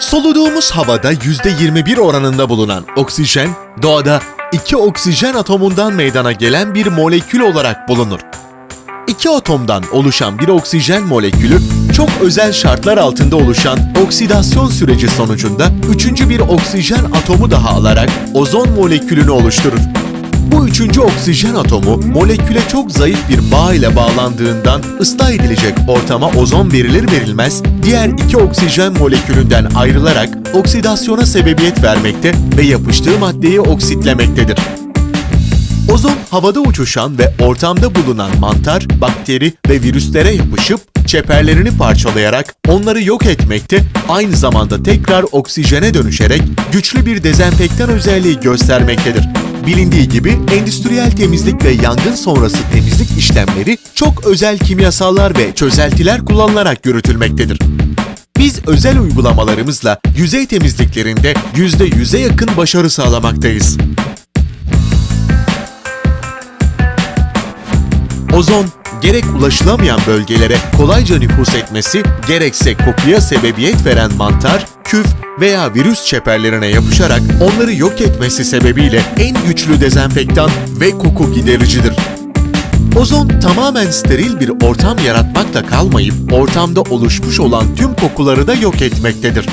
Soluduğumuz havada %21 oranında bulunan oksijen, doğada iki oksijen atomundan meydana gelen bir molekül olarak bulunur. İki atomdan oluşan bir oksijen molekülü çok özel şartlar altında oluşan oksidasyon süreci sonucunda üçüncü bir oksijen atomu daha alarak ozon molekülünü oluşturur. Bu üçüncü oksijen atomu moleküle çok zayıf bir bağ ile bağlandığından ıslah edilecek ortama ozon verilir verilmez diğer iki oksijen molekülünden ayrılarak oksidasyona sebebiyet vermekte ve yapıştığı maddeyi oksitlemektedir. Ozon havada uçuşan ve ortamda bulunan mantar, bakteri ve virüslere yapışıp çeperlerini parçalayarak onları yok etmekte, aynı zamanda tekrar oksijene dönüşerek güçlü bir dezenfektan özelliği göstermektedir. Bilindiği gibi endüstriyel temizlik ve yangın sonrası temizlik işlemleri çok özel kimyasallar ve çözeltiler kullanılarak yürütülmektedir. Biz özel uygulamalarımızla yüzey temizliklerinde %100'e yakın başarı sağlamaktayız. Ozon gerek ulaşılamayan bölgelere kolayca nüfus etmesi, gerekse kokuya sebebiyet veren mantar, küf veya virüs çeperlerine yapışarak onları yok etmesi sebebiyle en güçlü dezenfektan ve koku gidericidir. Ozon tamamen steril bir ortam yaratmakla kalmayıp ortamda oluşmuş olan tüm kokuları da yok etmektedir.